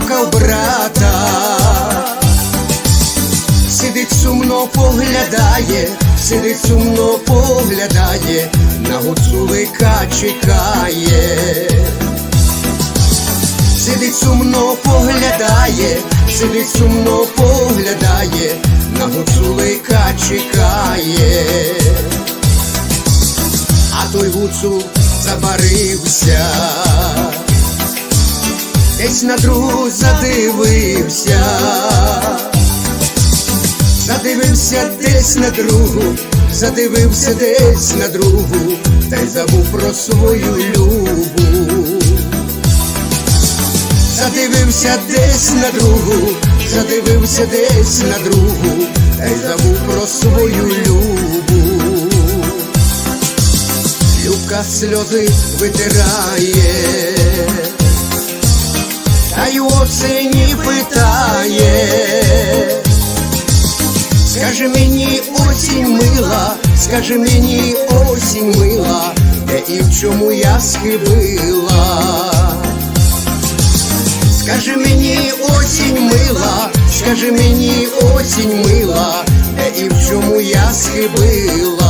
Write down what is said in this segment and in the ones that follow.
В брата, сидить сумно поглядає, сидить сумно поглядає, на гуцулика чекає, сидить сумно поглядає, сидить сумно поглядає, на гуцулика чекає. А той гуцул десь на другу задивився, задивився десь на другу, задивився десь на другу, та й забув про свою любу. Задивився десь на другу, задивився десь на другу, та й забув про свою любу. Любка сльози витирає, та осені питає. Скажи мені осінь мила, скажи мені осінь мила, де і в чому я схибила. Скажи мені осінь мила, скажи мені осінь мила, де і в чому я схибила.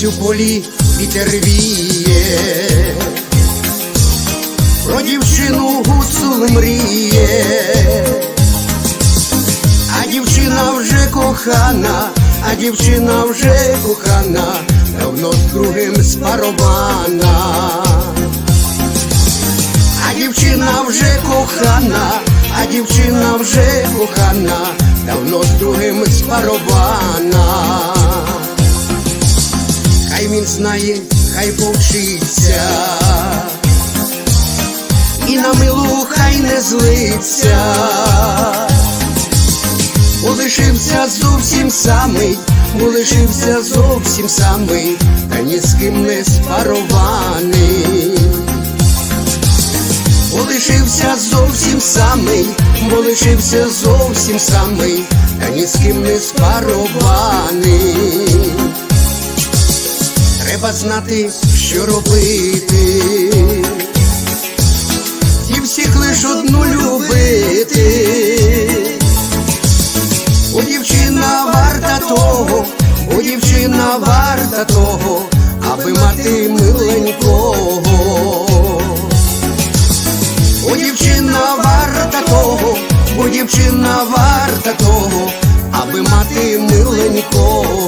Десь у полі вітер віє, про дівчину гуцул мріє, а дівчина вже кохана, а дівчина вже кохана, давно з другим спарована. А дівчина вже кохана, а дівчина вже кохана, давно з другим спарована. Він знає, хай повчиться, і на милу хай не злиться, бо лишився зовсім самий, бо лишився зовсім самий, та ні з ким не спарований. Лишився зовсім самий, бо лишився зовсім самий, та ні з ким не спарований треба знати, що робити, і всіх лиш одну любити, у дівчина варта того, у дівчина варта того, аби мати миленького, у дівчина варта того, у дівчина варта того, аби мати миленького.